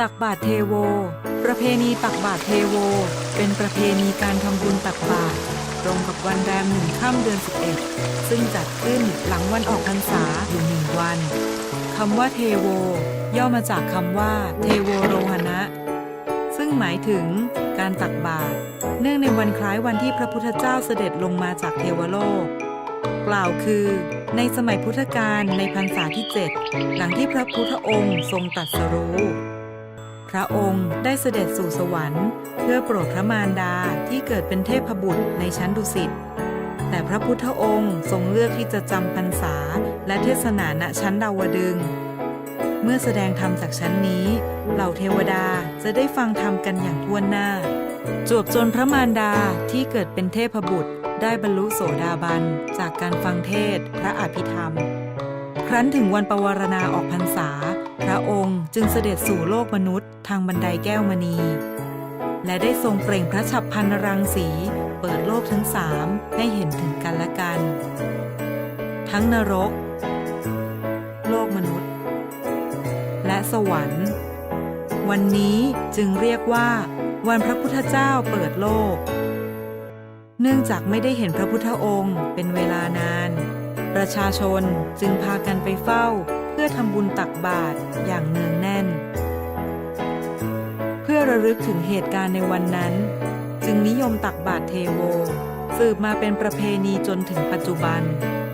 ตักบาตรเทโว ประเพณีตักบาตรเทโว เป็นประเพณีการทำบุญตักบาตรตรงกับวันแรมหนึ่งค่ำเดือน 11 ซึ่งจัดขึ้นหลังวันออกพรรษาอยู่หนึ่งวันคำว่าเทโว ย่อมาจากคำว่า เทโวโรหณะ ซึ่งหมายถึงการตักบาตรเนื่องในวันคล้ายวันที่พระพุทธเจ้าเสด็จลงมาจากเทวโลก กล่าวคือ ในสมัยพุทธกาลในพรรษาที่ 7 หลังที่พระพุทธองค์ทรงตรัสรู้ พระองค์ได้เสด็จสู่สวรรค์ เพื่อโปรดพระมารดาที่เกิดเป็นเทพบุตรในชั้นดุสิตแต่พระพุทธองค์ทรงเลือกที่จะจำพรรษาและเทศนาณชั้นดาวดึง เมื่อแสดงธรรมจากชั้นนี้ เหล่าเทวดาจะได้ฟังธรรมกันอย่างทั่วหน้า จวบจนพระมารดาที่เกิดเป็นเทพบุตรได้บรรลุโสดาบันจากการฟังเทศพระอภิธรรม ครั้นถึงวันปวารณาออกพรรษา พระองค์จึงเสด็จสู่โลกมนุษย์ทางบันไดแก้วมณี และได้ทรงเปล่งพระฉับพันรังสี เปิดโลกทั้งสามให้เห็นถึงกันและกัน ทั้งนรก โลกมนุษย์ และสวรรค์ วันนี้จึงเรียกว่า วันพระพุทธเจ้าเปิดโลก เนื่องจากไม่ได้เห็นพระพุทธองค์เป็นเวลานาน ประชาชนจึงพากันไปเฝ้า เพื่อทำบุญตักบาตรอย่างเนืองแน่น เพื่อระลึกถึงเหตุการณ์ในวันนั้น จึงนิยมตักบาตรเทโว สืบมาเป็นประเพณีจนถึงปัจจุบัน「